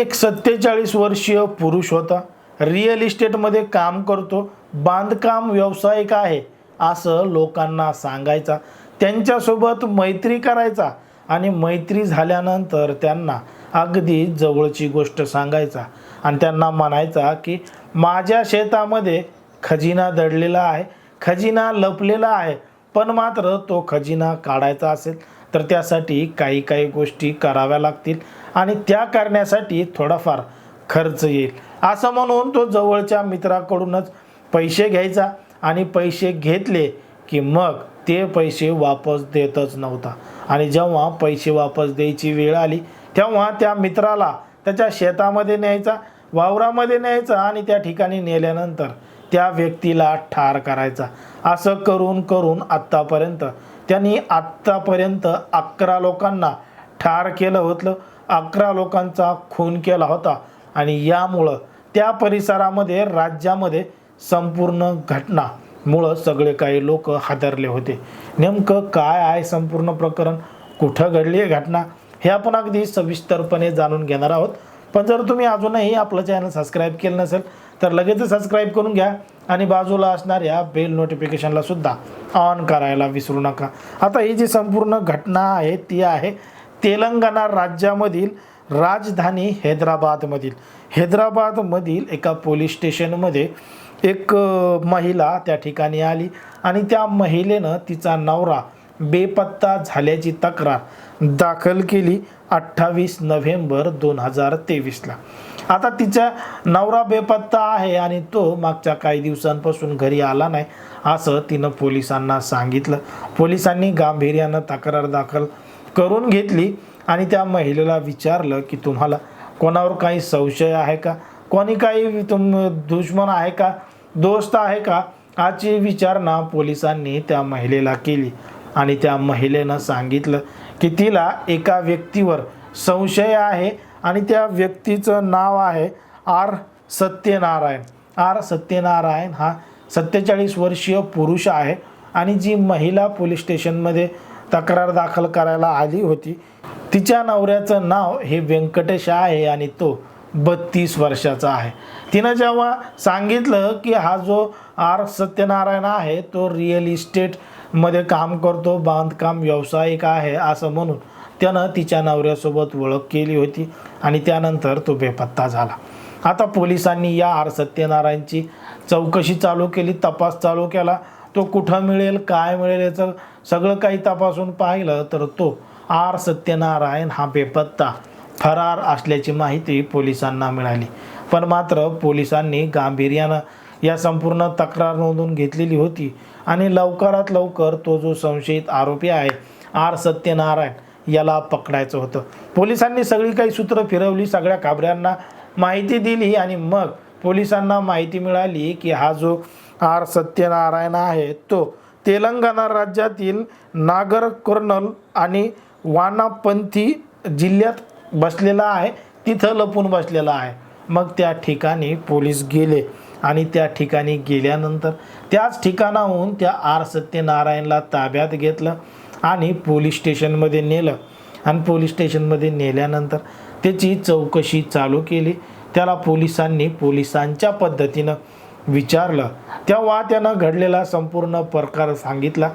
एक सत्तेचाळीस वर्षीय पुरुष होता. रिअल इस्टेटमध्ये काम करतो. बांधकाम व्यावसायिक आहे असं लोकांना सांगायचा. त्यांच्यासोबत मैत्री करायचा आणि मैत्री झाल्यानंतर त्यांना अगदी जवळची गोष्ट सांगायचा. आणि त्यांना म्हणायचा की माझ्या शेतामध्ये खजिना दडलेला आहे. खजिना लपलेला आहे पण मात्र तो खजिना काढायचा असेल. तर त्यासाठी काही काही गोष्टी कराव्या लागतील आणि त्या करण्यासाठी थोडाफार खर्च येईल. असं म्हणून तो जवळच्या मित्राकडूनच पैसे घ्यायचा आणि पैसे घेतले की मग ते पैसे वापस देतच नव्हता. आणि जेव्हा पैसे वापस द्यायची वेळ आली तेव्हा त्या मित्राला त्याच्या शेतामध्ये न्यायचा वावरामध्ये न्यायचा आणि त्या ठिकाणी नेल्यानंतर त्या व्यक्तीला ठार करायचा. असं करून करून आत्तापर्यंत त्यांनी आत्तापर्यंत अकरा लोकांना ठार केलं होतं. अकरा लोकांचा खून केला होता. आणि यामुळं त्या परिसरामध्ये राज्यामध्ये संपूर्ण घटनामुळं सगळे काही लोक हादरले होते. नेमकं काय आहे संपूर्ण प्रकरण? कुठं घडली आहे घटना? हे आपण अगदी सविस्तरपणे जाणून घेणार आहोत. पण जर तुम्ही अजूनही आपलं चॅनल सबस्क्राईब केलं नसेल तर लगेच सबस्क्राईब करून घ्या आणि बाजूला असणाऱ्या बेल नोटिफिकेशनला सुद्धा ऑन करायला विसरू नका. आता ही जी संपूर्ण घटना आहे ती आहे तेलंगणा राज्यामधील राजधानी हैदराबादमधील. हैदराबादमधील एका पोलीस स्टेशनमध्ये एक महिला त्या ठिकाणी आली आणि त्या महिलेनं तिचा नवरा बेपत्ता झाल्याची तक्रार दाखल केली अठ्ठावीस नोव्हेंबर दोन हजार तेवीसला. आता तिचा नवरा बेपत्ता आहे आणि तो मागच्या काही दिवसांपासून घरी आला नाही असं तिनं पोलिसांना सांगितलं. पोलिसांनी गांभीर्यानं तक्रार दाखल करून घेतली आणि त्या महिलेला विचारलं की तुम्हाला कोणावर काही संशय आहे का? कोणी काही तुम दुश्मन आहे का? दोस्त आहे का? याची विचारणा पोलिसांनी त्या महिलेला केली आणि त्या महिलेनं सांगितलं की तिला एका व्यक्तीवर संशय आहे आणि त्या व्यक्तीचं नाव आहे आर सत्यनारायण. आर सत्यनारायण हा सत्तेचाळीस वर्षीय पुरुष आहे आणि जी महिला पोलीस स्टेशनमध्ये तक्रार दाखल करायला आली होती तिच्या नवऱ्याचं नाव हे व्यंकटेश आहे आणि तो बत्तीस वर्षाचा आहे. तिनं जेव्हा सांगितलं की हा जो आर सत्यनारायण आहे तो रिअल इस्टेटमध्ये काम करतो बांधकाम व्यावसायिक आहे असं म्हणून त्यानं तिच्या नवऱ्यासोबत ओळख केली होती आणि त्यानंतर तो बेपत्ता झाला. आता पोलिसांनी या आर सत्यनारायणची चौकशी चालू केली तपास चालू केला. तो कुठं मिळेल काय मिळेल याचं सगळं काही तपासून पाहिलं तर तो आर सत्यनारायण हा बेपत्ता फरार असल्याची माहिती पोलिसांना मिळाली. पण मात्र पोलिसांनी गांभीर्यानं या संपूर्ण तक्रार नोंदवून घेतलेली होती आणि लवकरात लवकर तो जो संशयित आरोपी आहे आर सत्यनारायण याला पकडायचं होतं. पोलिसांनी सगळी काही सूत्र फिरवली सगळ्या काबऱ्यांना माहिती दिली आणि मग पोलिसांना माहिती मिळाली की हा जो आर सत्यनारायण आहे तो तेलंगणा राज्यातील नागर कर्नल आणि वानापंथी जिल्ह्यात बसलेला आहे. तिथं लपून बसलेला आहे. मग त्या ठिकाणी पोलीस गेले आणि त्या ठिकाणी गेल्यानंतर त्याच ठिकाणाहून त्या आर सत्यनारायणला ताब्यात घेतलं. आणि पोलीस स्टेशनमध्ये नेलं. आणि पोलीस स्टेशनमध्ये नेल्यानंतर त्याची चौकशी चालू केली. त्याला पोलिसांनी पोलिसांच्या पद्धतीनं विचारलं. तेव्हा त्यानं घडलेला संपूर्ण प्रकार सांगितला.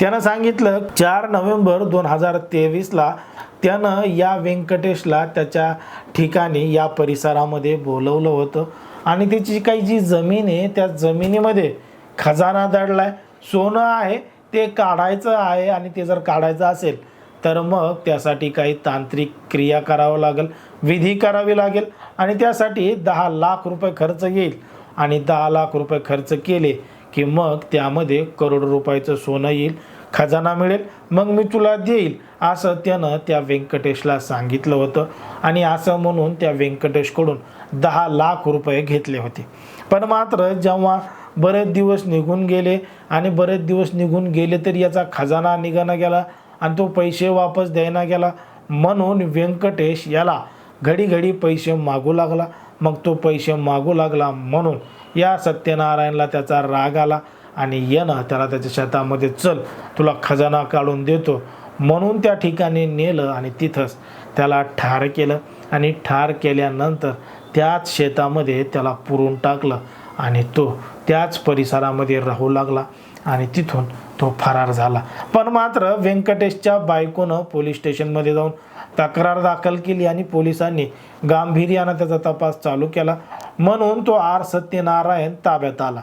त्यानं सांगितलं चार नोव्हेंबर दोन हजार तेवीसला त्यानं या व्यंकटेशला त्याच्या ठिकाणी या परिसरामध्ये बोलवलं होतं. आणि त्याची काही जी जमीन आहे त्या जमिनीमध्ये खजाना दडलाय. सोनं आहे ते काढायचं आहे आणि ते जर काढायचं असेल तर मग त्यासाठी काही तांत्रिक क्रिया करावं लागेल विधी करावी लागेल आणि त्यासाठी दहा लाख रुपये खर्च येईल. आणि दहा लाख रुपये खर्च केले की मग त्यामध्ये करोड रुपयाचं सोनं येईल खजाना मिळेल मग मी तुला देईल असं त्यानं त्या व्यंकटेशला सांगितलं होतं. आणि असं म्हणून त्या व्यंकटेशकडून दहा लाख रुपये घेतले होते. पण मात्र जेव्हा बरेच दिवस निघून गेले आणि बरेच दिवस निघून गेले तरी याचा खजाना निघाना गेला आणि तो पैसे वापस द्यायला गेला. म्हणून व्यंकटेश याला घडी घडी पैसे मागू लागला. मग तो पैसे मागू लागला म्हणून या सत्यनारायणला त्याचा राग आला आणि येणं त्याला त्याच्या शेतामध्ये चल तुला खजाना काढून देतो. म्हणून त्या ठिकाणी नेलं आणि तिथंच त्याला ठार केलं आणि ठार केल्यानंतर त्याच शेतामध्ये त्याला पुरून टाकलं आणि तो त्याच परिसरामध्ये राहू लागला आणि तिथून तो फरार झाला. पण मात्र व्यंकटेशच्या बायकोनं पोलीस स्टेशनमध्ये जाऊन तक्रार दाखल केली आणि पोलिसांनी गांभीर्यानं त्याचा तपास चालू केला. म्हणून तो आर सत्यनारायण ताब्यात आला.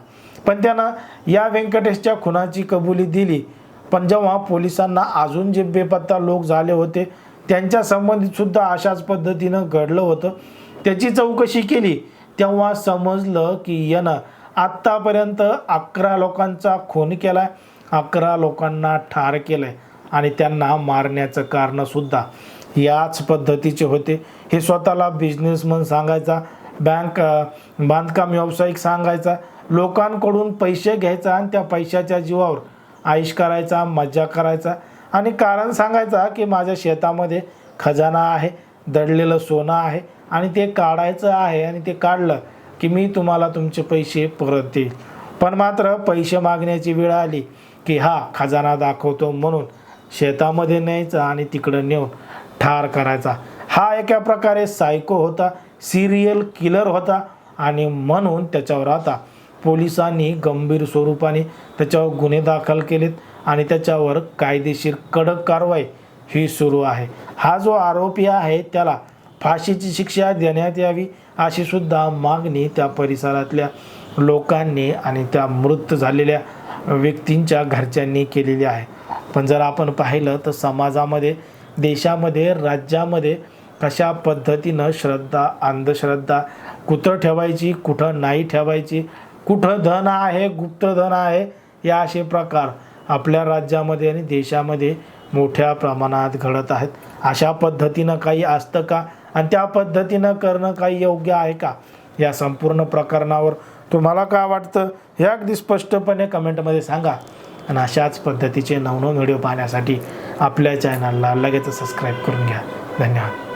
पण त्यानं या व्यंकटेशच्या खुनाची कबुली दिली. पण जेव्हा पोलिसांना अजून जे बेपत्ता लोक झाले होते त्यांच्या संबंधित सुद्धा अशाच पद्धतीनं घडलं होतं. त्याची चौकशी केली तेव्हा समजलं की यानं आत्तापर्यंत अकरा लोकांचा खून केलाय. अकरा लोकांना ठार केलंय आणि त्यांना मारण्याचं कारणसुद्धा याच पद्धतीचे होते. हे स्वतःला बिझनेसमन सांगायचा बँक बांधकाम व्यावसायिक सांगायचा लोकांकडून पैसे घ्यायचा आणि त्या पैशाच्या जीवावर आईश करायचा मज्जा करायचा आणि कारण सांगायचा की माझ्या शेतामध्ये खजाना आहे दडलेलं सोनं आहे आणि ते काढायचं आहे आणि ते काढलं की मी तुम्हाला तुमचे पैसे परत देईल. पण मात्र पैसे मागण्याची वेळ आली की हा खजाना दाखवतो म्हणून शेतामध्ये न्यायचा आणि तिकडं नेऊन ठार करायचा. हा एका प्रकारे सायको होता सिरियल किलर होता आणि म्हणून त्याच्यावर आता पोलिसांनी गंभीर स्वरूपाने त्याच्यावर गुन्हे दाखल केलेत आणि त्याच्यावर कायदेशीर कडक कारवाई ही सुरू आहे. हा जो आरोपी आहे त्याला फाशीची शिक्षा देण्यात यावी अशी सुद्धा मागणी त्या परिसरातल्या लोकांनी आणि त्या मृत झालेल्या व्यक्तींच्या घरच्यांनी केलेली आहे. पण जर आपण पाहिलं तर समाजामध्ये देशामध्ये राज्यामध्ये कशा पद्धतीनं श्रद्धा अंधश्रद्धा कुठं ठेवायची कुठं नाही ठेवायची कुठं धन आहे गुप्त धन आहे या असे प्रकार आपल्या राज्यामध्ये आणि देशामध्ये मोठ्या प्रमाणात घडत आहेत. अशा पद्धतीनं काही असतं का? आणि त्या पद्धतीनं करणं काही योग्य आहे का? या संपूर्ण प्रकरणावर तुम्हाला काय वाटतं? हे अगदी स्पष्टपणे कमेंटमध्ये सांगा. आणि अशाच पद्धतीचे नवनवीन व्हिडिओ पाहण्यासाठी आपल्या चॅनलला लगेच सबस्क्राईब करून घ्या. धन्यवाद.